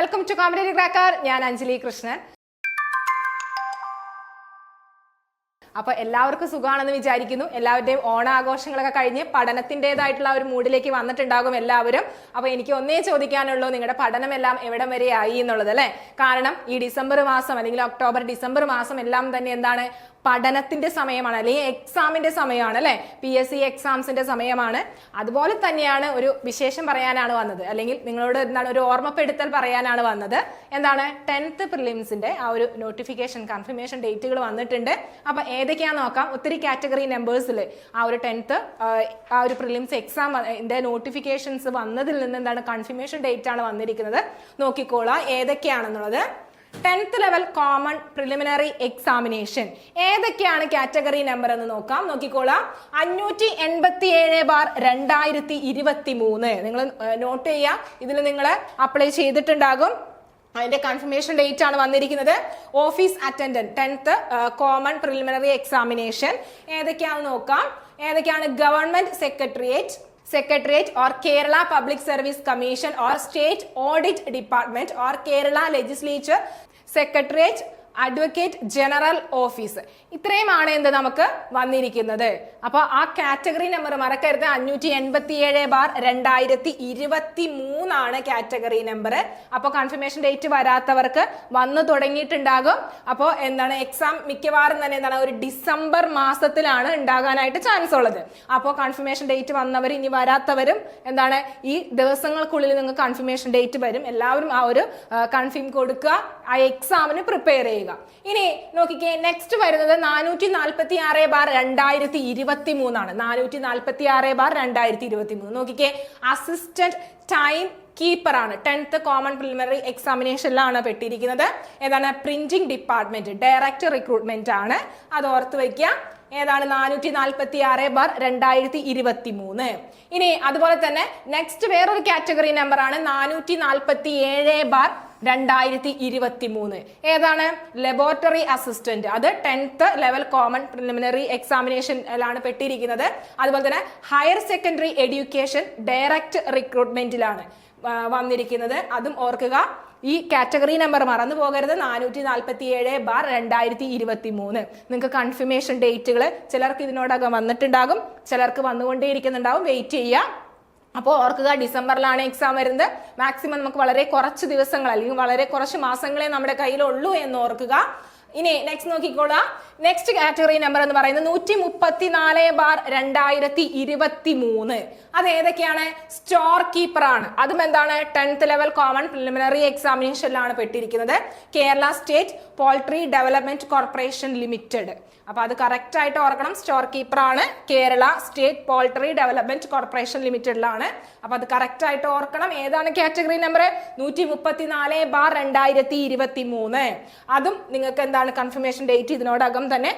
Welcome to comedy cracker ഞാൻ അഞ്ജലി കൃഷ്ണൻ. അപ്പൊ എല്ലാവർക്കും സുഖമാണെന്ന് വിചാരിക്കുന്നു. എല്ലാവരുടെയും ഓണാഘോഷങ്ങളൊക്കെ കഴിഞ്ഞ് പഠനത്തിന്റെതായിട്ടുള്ള ഒരു മൂഡിലേക്ക് വന്നിട്ടുണ്ടാകും എല്ലാവരും. അപ്പൊ എനിക്ക് ഒന്നേ ചോദിക്കാനുള്ളൂ നിങ്ങളുടെ പഠനമെല്ലാം എവിടം വരെ ആയി എന്നുള്ളത് അല്ലെ? കാരണം ഈ ഡിസംബർ മാസം അല്ലെങ്കിൽ ഒക്ടോബർ ഡിസംബർ മാസം എല്ലാം തന്നെ എന്താണ്? പഠനത്തിന്റെ സമയമാണ് അല്ലെങ്കിൽ എക്സാമിന്റെ സമയമാണ് അല്ലെ? പി എസ് സി എക്സാംസിന്റെ സമയമാണ്. അതുപോലെ തന്നെയാണ് ഒരു വിശേഷം പറയാനാണ് വന്നത്. അല്ലെങ്കിൽ നിങ്ങളോട് എന്താണ് ഒരു ഓർമ്മപ്പെടുത്തൽ പറയാനാണ് വന്നത്. എന്താണ്? ടെൻത്ത് പ്രിലിംസിന്റെ ആ ഒരു നോട്ടിഫിക്കേഷൻ കൺഫർമേഷൻ ഡേറ്റുകൾ വന്നിട്ടുണ്ട്. അപ്പൊ ഏതൊക്കെയാന്ന് നോക്കാം? ഒത്തിരി കാറ്റഗറി നമ്പേഴ്സിൽ ആ ഒരു ടെൻത്ത് ആ ഒരു പ്രിലിംസ് എക്സാം നോട്ടിഫിക്കേഷൻസ് വന്നതിൽ നിന്ന് എന്താണ് കൺഫർമേഷൻ ഡേറ്റ് ആണ് വന്നിരിക്കുന്നത്. നോക്കിക്കോളാം ഏതൊക്കെയാണെന്നുള്ളത്. Tenth level common preliminary examination ഏതൊക്കെയാണ് കാറ്റഗറി നമ്പർ എന്ന് നോക്കാം. നോക്കിക്കോളാം. അഞ്ഞൂറ്റി എൺപത്തി ഏഴ് ബാർ രണ്ടായിരത്തി ഇരുപത്തി മൂന്ന് നിങ്ങൾ നോട്ട് ചെയ്യുക. ഇതിൽ നിങ്ങൾ അപ്ലൈ ചെയ്തിട്ടുണ്ടാകും. അതിന്റെ കൺഫർമേഷൻ ഡേറ്റ് ആണ് വന്നിരിക്കുന്നത്. Office attendant tenth common preliminary examination ഏതൊക്കെയാണെന്ന് നോക്കാം. ഏതൊക്കെയാണ്? Government secretariat secretariat or Kerala public service commission or state audit department or Kerala legislature secretariat advocate general office. ഇത്രയുമാണ് എന്ത് നമുക്ക് വന്നിരിക്കുന്നത്. അപ്പോൾ ആ കാറ്റഗറി നമ്പർ മറക്കരുത്. അഞ്ഞൂറ്റി എൺപത്തി ഏഴ് ബാർ രണ്ടായിരത്തി ഇരുപത്തി മൂന്നാണ് കാറ്റഗറി നമ്പർ. അപ്പോൾ കൺഫർമേഷൻ ഡേറ്റ് വരാത്തവർക്ക് വന്നു തുടങ്ങിയിട്ടുണ്ടാകും. അപ്പോൾ എന്താണ് എക്സാം മിക്കവാറും തന്നെ എന്താണ് ഒരു ഡിസംബർ മാസത്തിലാണ് ഉണ്ടാകാനായിട്ട് ചാൻസ് ഉള്ളത്. അപ്പോൾ കൺഫർമേഷൻ ഡേറ്റ് വന്നവർ ഇനി വരാത്തവരും എന്താണ് ഈ ദിവസങ്ങൾക്കുള്ളിൽ നിങ്ങൾക്ക് കൺഫർമേഷൻ ഡേറ്റ് വരും. എല്ലാവരും ആ ഒരു കൺഫേം കൊടുക്കുക. ആ എക്സാമിന് പ്രിപ്പയർ ചെയ്യുക. ഇനി നോക്കിക്കേ നെക്സ്റ്റ് വരുന്നത് നാനൂറ്റി നാൽപ്പത്തി ആറ് ബാർ രണ്ടായിരത്തി ഇരുപത്തി മൂന്നാണ് നാനൂറ്റി നാൽപ്പത്തി ആറ് ബാർ രണ്ടായിരത്തി ഇരുപത്തി മൂന്ന് നോക്കിക്കേ അസിസ്റ്റന്റ് ടൈം കീപ്പർ ആണ്. ടെൻത്ത് കോമൺ പ്രിലിമിനറി എക്സാമിനേഷനിലാണ് പെട്ടിരിക്കുന്നത്. ഏതാണ്? പ്രിന്റിംഗ് ഡിപ്പാർട്ട്മെന്റ് ഡയറക്ടർ റിക്രൂട്ട്മെന്റ് ആണ്. അത് ഓർത്ത് വയ്ക്കുക. ഏതാണ്? നാനൂറ്റി നാൽപ്പത്തി ആറ് ബാർ രണ്ടായിരത്തി ഇരുപത്തി മൂന്ന് ഇനി അതുപോലെ തന്നെ നെക്സ്റ്റ് വേറൊരു കാറ്റഗറി നമ്പർ ആണ്. നാനൂറ്റി നാൽപ്പത്തി ഏഴ് ബാർ രണ്ടായിരത്തി ഇരുപത്തി മൂന്ന് ഏതാണ്? ലബോറട്ടറി അസിസ്റ്റന്റ് അത് ടെൻത്ത് ലെവൽ കോമൺ പ്രിലിമിനറി എക്സാമിനേഷനിലാണ് പെട്ടിരിക്കുന്നത്. അതുപോലെ തന്നെ ഹയർ സെക്കൻഡറി എഡ്യൂക്കേഷൻ ഡയറക്റ്റ് റിക്രൂട്ട്മെന്റിലാണ് വന്നിരിക്കുന്നത്. അതും ഓർക്കുക. ഈ കാറ്റഗറി നമ്പർ മറന്നു പോകരുത്. നാനൂറ്റി നാൽപ്പത്തി ഏഴ് ബാർ രണ്ടായിരത്തി ഇരുപത്തി മൂന്ന് നിങ്ങൾക്ക് കൺഫർമേഷൻ ഡേറ്റുകൾ ചിലർക്ക് ഇതിനോടകം വന്നിട്ടുണ്ടാകും. ചിലർക്ക് വന്നുകൊണ്ടേയിരിക്കുന്നുണ്ടാകും വെയിറ്റ് ചെയ്യുക. അപ്പോൾ ഓർക്കുക ഡിസംബറിലാണ് എക്സാം വരുന്നത്. മാക്സിമം നമുക്ക് വളരെ കുറച്ച് ദിവസങ്ങൾ അല്ലെങ്കിൽ വളരെ കുറച്ച് മാസങ്ങളെ നമ്മുടെ കയ്യിലുള്ളൂ എന്ന് ഓർക്കുക. ഇനി നെക്സ്റ്റ് നോക്കിക്കോളാം. നെക്സ്റ്റ് കാറ്റഗറി നമ്പർ എന്ന് പറയുന്നത് നൂറ്റി മുപ്പത്തി നാല് ബാർ രണ്ടായിരത്തി ഇരുപത്തി മൂന്ന് അത് ഏതൊക്കെയാണ്? സ്റ്റോർ കീപ്പർ ആണ്. അതും എന്താണ്? ടെൻത്ത് ലെവൽ കോമൺ പ്രിലിമിനറി എക്സാമിനേഷനിലാണ് പെട്ടിരിക്കുന്നത്. Kerala state poultry development corporation limited അപ്പൊ അത് കറക്റ്റ് ആയിട്ട് ഓർക്കണം. സ്റ്റോർ കീപ്പർ ആണ് Kerala state poultry development corporation ലിമിറ്റഡിലാണ് അപ്പൊ അത് കറക്റ്റ് ആയിട്ട് ഓർക്കണം. ഏതാണ് കാറ്റഗറി നമ്പർ നൂറ്റി മുപ്പത്തി നാല് ബാർ രണ്ടായിരത്തി ഇരുപത്തി മൂന്ന് അതും നിങ്ങൾക്ക് എന്താണ് കൺഫർമേഷൻ ഡേറ്റ് ഇതിനോടകം തന്നെ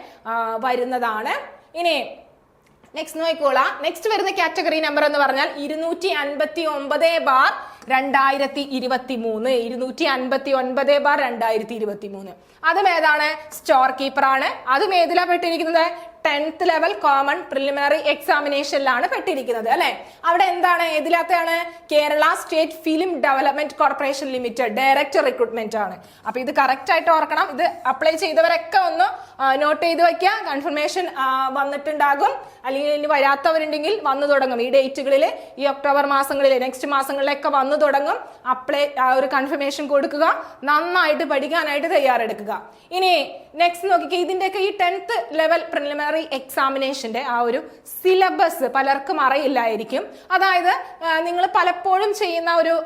വരുന്നതാണ്. ഇനി നെക്സ്റ്റ് നോക്കിക്കോളാം. നെക്സ്റ്റ് വരുന്ന കാറ്റഗറി നമ്പർ എന്ന് പറഞ്ഞാൽ ഇരുന്നൂറ്റി അൻപത്തി ഒമ്പത് ബാർ രണ്ടായിരത്തി ഇരുപത്തി മൂന്ന് ഇരുന്നൂറ്റി അൻപത്തി ഒൻപത് ബാർ രണ്ടായിരത്തി ഇരുപത്തി മൂന്ന് അതും ഏതാണ്? സ്റ്റോർ കീപ്പർ ആണ്. അതും ഏതിലാ പെട്ടിരിക്കുന്നത്? ടെൻത്ത് ലെവൽ കോമൺ പ്രിലിമിനറി എക്സാമിനേഷനിലാണ് പെട്ടിരിക്കുന്നത് അല്ലെ? അവിടെ എന്താണ്? ഏതിലാത്താണ് Kerala state film development corporation limited director recruitment ആണ്. അപ്പൊ ഇത് കറക്റ്റ് ആയിട്ട് ഓർക്കണം. ഇത് അപ്ലൈ ചെയ്തവരൊക്കെ ഒന്ന് നോട്ട് ചെയ്ത് വെക്കുക കൺഫർമേഷൻ വന്നിട്ടുണ്ടാകും. അല്ലെങ്കിൽ ഇനി വരാത്തവരുണ്ടെങ്കിൽ വന്നു തുടങ്ങും. ഈ ഡേറ്റുകളിൽ ഈ ഒക്ടോബർ മാസങ്ങളിൽ നെക്സ്റ്റ് മാസങ്ങളിലൊക്കെ വന്നു തുടങ്ങും. അപ്ലൈ ഒരു കൺഫർമേഷൻ കൊടുക്കുക. നന്നായിട്ട് പഠിക്കാനായിട്ട് തയ്യാറെടുക്കുക. ഇനി നെക്സ്റ്റ് നോക്കിക്കുക ഇതിന്റെയൊക്കെ ഈ ടെൻത്ത് ലെവൽ പ്രിലിമിനറി എക്സാമിനേഷന്റെ ആ ഒരു സിലബസ് പലർക്കും അറിയില്ലായിരിക്കും. അതായത് നിങ്ങൾ പലപ്പോഴും ചെയ്യുന്ന ഒരു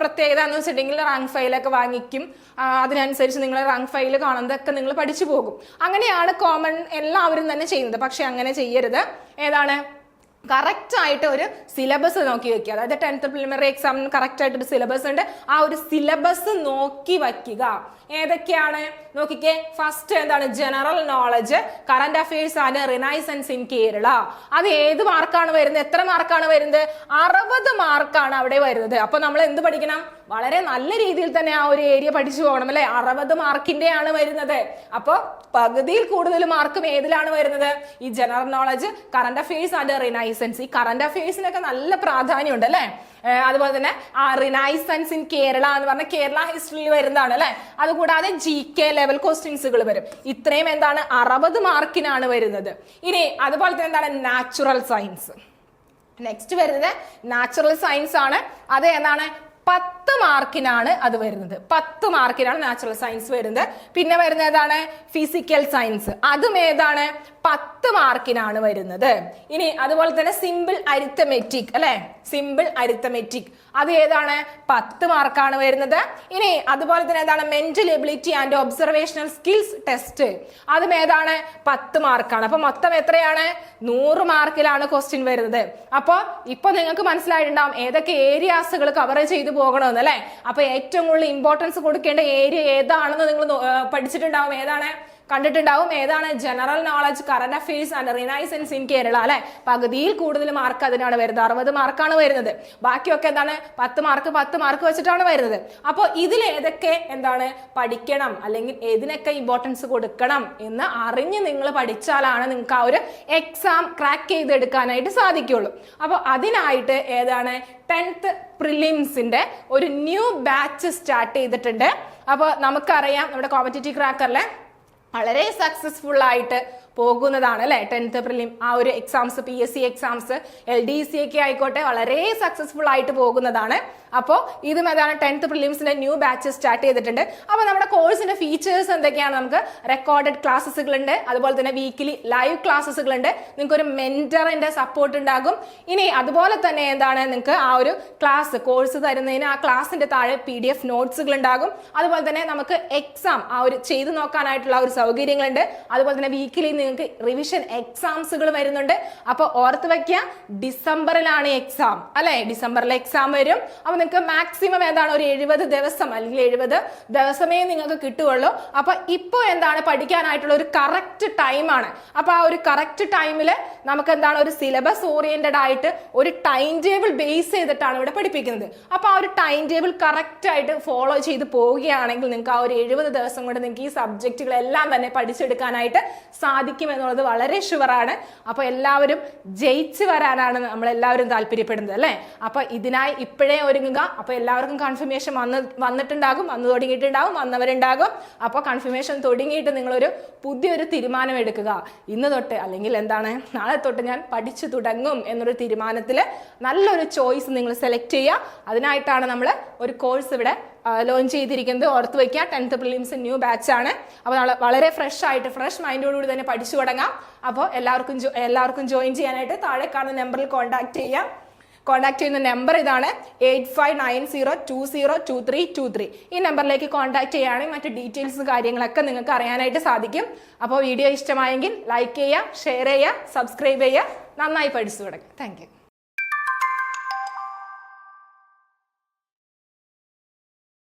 പ്രത്യേകത എന്ന് വെച്ചിട്ടുണ്ടെങ്കിൽ റാങ്ക് ഫയലൊക്കെ വാങ്ങിക്കും. അതിനനുസരിച്ച് നിങ്ങൾ റാങ്ക് ഫയൽ കാണുന്നതൊക്കെ നിങ്ങൾ പഠിച്ചു പോകും. അങ്ങനെയാണ് കോമൺ എല്ലാവരും തന്നെ ചെയ്യുന്നത്. പക്ഷെ അങ്ങനെ ചെയ്യരുത്. ഏതാണ്? കറക്റ്റ് ആയിട്ട് ഒരു സിലബസ് നോക്കി വെക്കുക. അതായത് ടെൻത്ത് പ്രിലിമിനറി എക്സാമിന് കറക്റ്റ് ആയിട്ട് ഒരു സിലബസ് ഉണ്ട്. ആ ഒരു സിലബസ് നോക്കി വയ്ക്കുക. ഏതൊക്കെയാണ്? നോക്കിക്കേ. ഫസ്റ്റ് എന്താണ്? ജനറൽ നോളജ് കറന്റ് അഫയേഴ്സ് ആണ് റിനൈസൻസ് ഇൻ കേരള അത് ഏത് മാർക്കാണ് വരുന്നത്? എത്ര മാർക്കാണ് വരുന്നത്? അറുപത് മാർക്കാണ് അവിടെ വരുന്നത്. അപ്പൊ നമ്മൾ എന്ത് പഠിക്കണം? വളരെ നല്ല രീതിയിൽ തന്നെ ആ ഒരു ഏരിയ പഠിച്ചു പോകണം അല്ലെ? അറുപത് മാർക്കിന്റെ ആണ് വരുന്നത്. അപ്പോൾ പകുതിയിൽ കൂടുതൽ മാർക്കും ഏതിലാണ് വരുന്നത്? ഈ general knowledge current affairs and renaissance ഈ കറണ്ട് അഫയേഴ്സിനൊക്കെ നല്ല പ്രാധാന്യമുണ്ട് അല്ലെ? അതുപോലെ തന്നെ ആ റിനൈസൻസ് ഇൻ കേരള എന്ന് പറഞ്ഞ കേരള ഹിസ്റ്ററിയിൽ വരുന്നതാണ് അല്ലെ? അതുകൂടാതെ ജി കെ ലെവൽ ക്വസ്റ്റ്യൻസുകൾ വരും. ഇത്രയും എന്താണ്? അറുപത് മാർക്കിനാണ് വരുന്നത്. ഇനി അതുപോലെ തന്നെ എന്താണ്? നാച്ചുറൽ സയൻസ് നെക്സ്റ്റ് വരുന്നത് നാച്ചുറൽ സയൻസ് ആണ്. അത് എന്താണ്? പത്ത് മാർക്കിനാണ് അത് വരുന്നത്. പത്ത് മാർക്കിനാണ് നാച്ചുറൽ സയൻസ് വരുന്നത്. പിന്നെ വരുന്ന ഏതാണ്? ഫിസിക്കൽ സയൻസ് അതും ഏതാണ്? പത്ത് മാർക്കിനാണ് വരുന്നത്. ഇനി അതുപോലെ തന്നെ സിമ്പിൾ അരിത്തമെറ്റിക് അല്ലെ? സിമ്പിൾ അരിത്തമെറ്റിക് അത് ഏതാണ്? പത്ത് മാർക്കാണ് വരുന്നത്. ഇനി അതുപോലെ തന്നെ ഏതാണ്? Mental ability and observational skills test അതും ഏതാണ്? പത്ത് മാർക്കാണ്. അപ്പൊ മൊത്തം എത്രയാണ്? നൂറ് മാർക്കിലാണ് ക്വസ്റ്റ്യൻ വരുന്നത്. അപ്പോൾ ഇപ്പൊ നിങ്ങൾക്ക് മനസ്സിലായിട്ടുണ്ടാവും ഏതൊക്കെ ഏരിയാസുകൾ കവർ ചെയ്തു പോകണമെന്ന് അല്ലെ? അപ്പൊ ഏറ്റവും കൂടുതൽ ഇമ്പോർട്ടൻസ് കൊടുക്കേണ്ട ഏരിയ ഏതാണെന്ന് നിങ്ങൾ പഠിച്ചിട്ടുണ്ടാവും. ഏതാണ്? കണ്ടിട്ടുണ്ടാവും. ഏതാണ് general knowledge current affairs and renaissance in Kerala അല്ലെ? പകുതിയിൽ കൂടുതൽ മാർക്ക് അതിനാണ് വരുന്നത്. അറുപത് മാർക്കാണ് വരുന്നത്. ബാക്കിയൊക്കെ എന്താണ്? പത്ത് മാർക്ക് പത്ത് മാർക്ക് വെച്ചിട്ടാണ് വരുന്നത്. അപ്പോൾ ഇതിൽ ഏതൊക്കെ എന്താണ്? പഠിക്കണം. അല്ലെങ്കിൽ ഏതിനൊക്കെ ഇമ്പോർട്ടൻസ് കൊടുക്കണം എന്ന് അറിഞ്ഞ് നിങ്ങൾ പഠിച്ചാലാണ് നിങ്ങൾക്ക് ആ ഒരു എക്സാം ക്രാക്ക് ചെയ്തെടുക്കാനായിട്ട് സാധിക്കുള്ളൂ. അപ്പോൾ അതിനായിട്ട് ഏതാണ്? ടെൻത്ത് പ്രിലിംസിന്റെ ഒരു ന്യൂ ബാച്ച് സ്റ്റാർട്ട് ചെയ്തിട്ടുണ്ട്. അപ്പോൾ നമുക്കറിയാം നമ്മുടെ കോമ്പറ്റേറ്റീവ് ക്രാക്കറിലെ വളരെ സക്സസ്ഫുൾ ആയിട്ട് പോകുന്നതാണ് അല്ലെ? ടെൻത്ത് പ്രിലിം ആ ഒരു exams P S C exams L D C ഒക്കെ ആയിക്കോട്ടെ വളരെ സക്സസ്ഫുൾ ആയിട്ട് പോകുന്നതാണ്. അപ്പോൾ ഇതും ഏതാണ്? ടെൻത്ത് പ്രിലിംസിന്റെ ന്യൂ ബാച്ച് സ്റ്റാർട്ട് ചെയ്തിട്ടുണ്ട്. അപ്പോൾ നമ്മുടെ കോഴ്സിന്റെ ഫീച്ചേഴ്സ് എന്തൊക്കെയാണ് നമുക്ക്? റെക്കോർഡഡ് ക്ലാസ്സുകൾ ഉണ്ട് അതുപോലെ തന്നെ വീക്കിലി ലൈവ് ക്ലാസ്സുകൾ ഉണ്ട് നിങ്ങൾക്ക് ഒരു മെന്ററിന്റെ സപ്പോർട്ട് ഉണ്ടാകും. ഇനി അതുപോലെ തന്നെ എന്താണ്? നിങ്ങൾക്ക് ആ ഒരു ക്ലാസ് കോഴ്സ് തരുന്നതിന് ആ ക്ലാസ്സിന്റെ താഴെ പി ഡി എഫ് നോട്ട്സുകൾ ഉണ്ടാകും അതുപോലെ തന്നെ നമുക്ക് എക്സാം ആ ഒരു ചെയ്തു നോക്കാനായിട്ടുള്ള ഒരു സൗകര്യങ്ങളുണ്ട്. അതുപോലെ തന്നെ വീക്കിലി നിങ്ങൾക്ക് റിവിഷൻ എക്സാംസുകൾ വരുന്നുണ്ട്. അപ്പോൾ ഓർത്ത് വയ്ക്കുക ഡിസംബറിലാണ് എക്സാം അല്ലെ? ഡിസംബറിൽ എക്സാം വരും. അപ്പോൾ നിങ്ങൾക്ക് മാക്സിമം എന്താണ് ഒരു എഴുപത് ദിവസം അല്ലെങ്കിൽ എഴുപത് ദിവസമേ നിങ്ങൾക്ക് കിട്ടുകയുള്ളൂ. അപ്പൊ ഇപ്പോൾ എന്താണ്? പഠിക്കാനായിട്ടുള്ള ഒരു കറക്റ്റ് ടൈമാണ് അപ്പൊ ആ ഒരു കറക്റ്റ് ടൈമിൽ നമുക്ക് എന്താണ്? ഒരു സിലബസ് ഓറിയന്റഡ് ആയിട്ട് ഒരു ടൈം ടേബിൾ ബേസ് ചെയ്തിട്ടാണ് ഇവിടെ പഠിപ്പിക്കുന്നത്. അപ്പൊ ആ ഒരു ടൈം ടേബിൾ കറക്റ്റ് ആയിട്ട് ഫോളോ ചെയ്ത് പോവുകയാണെങ്കിൽ നിങ്ങൾക്ക് ആ ഒരു എഴുപത് ദിവസം കൊണ്ട് നിങ്ങൾക്ക് ഈ സബ്ജക്റ്റുകളെല്ലാം തന്നെ പഠിച്ചെടുക്കാനായിട്ട് സാധിക്കും. എന്നുള്ളത് വളരെ ഷുവറാണ് അപ്പോൾ എല്ലാവരും ജയിച്ച് വരാനാണ് നമ്മൾ എല്ലാവരും താല്പര്യപ്പെടുന്നത് അല്ലേ? അപ്പോൾ ഇതിനായി ഇപ്പോഴേ ഒരുങ്ങുക. അപ്പോൾ എല്ലാവർക്കും കൺഫർമേഷൻ വന്ന് വന്നിട്ടുണ്ടാകും വന്നു തുടങ്ങിയിട്ടുണ്ടാകും വന്നവരുണ്ടാകും. അപ്പോൾ കൺഫർമേഷൻ തുടങ്ങിയിട്ട് നിങ്ങളൊരു പുതിയൊരു തീരുമാനം എടുക്കുക. ഇന്ന് തൊട്ട് അല്ലെങ്കിൽ എന്താണ് നാളെ തൊട്ട് ഞാൻ പഠിച്ചു തുടങ്ങും എന്നൊരു തീരുമാനത്തിൽ നല്ലൊരു ചോയ്സ് നിങ്ങൾ സെലക്ട് ചെയ്യുക. അതിനായിട്ടാണ് നമ്മൾ ഒരു കോഴ്സ് ഇവിടെ ലോഞ്ച് ചെയ്തിരിക്കുന്നത് ഓർത്ത് വയ്ക്കുക ടെൻത്ത് പ്രിലിംസ് ന്യൂ ബാച്ച് ആണ്. അപ്പോൾ വളരെ ഫ്രഷ് ആയിട്ട് ഫ്രഷ് മൈൻഡോടുകൂടി തന്നെ പഠിച്ചു തുടങ്ങാം. അപ്പോൾ എല്ലാവർക്കും എല്ലാവർക്കും ജോയിൻ ചെയ്യാനായിട്ട് താഴെ കാണുന്ന നമ്പറിൽ കോൺടാക്ട് ചെയ്യാം. കോൺടാക്ട് ചെയ്യുന്ന നമ്പർ ഇതാണ് eight five nine zero two zero two three two three ഈ നമ്പറിലേക്ക് കോൺടാക്ട് ചെയ്യുകയാണെങ്കിൽ മറ്റ് ഡീറ്റെയിൽസ് കാര്യങ്ങളൊക്കെ നിങ്ങൾക്ക് അറിയാനായിട്ട് സാധിക്കും. അപ്പോൾ വീഡിയോ ഇഷ്ടമായെങ്കിൽ ലൈക്ക് ചെയ്യുക ഷെയർ ചെയ്യുക സബ്സ്ക്രൈബ് ചെയ്യുക. നന്നായി പഠിച്ചു തുടങ്ങുക താങ്ക്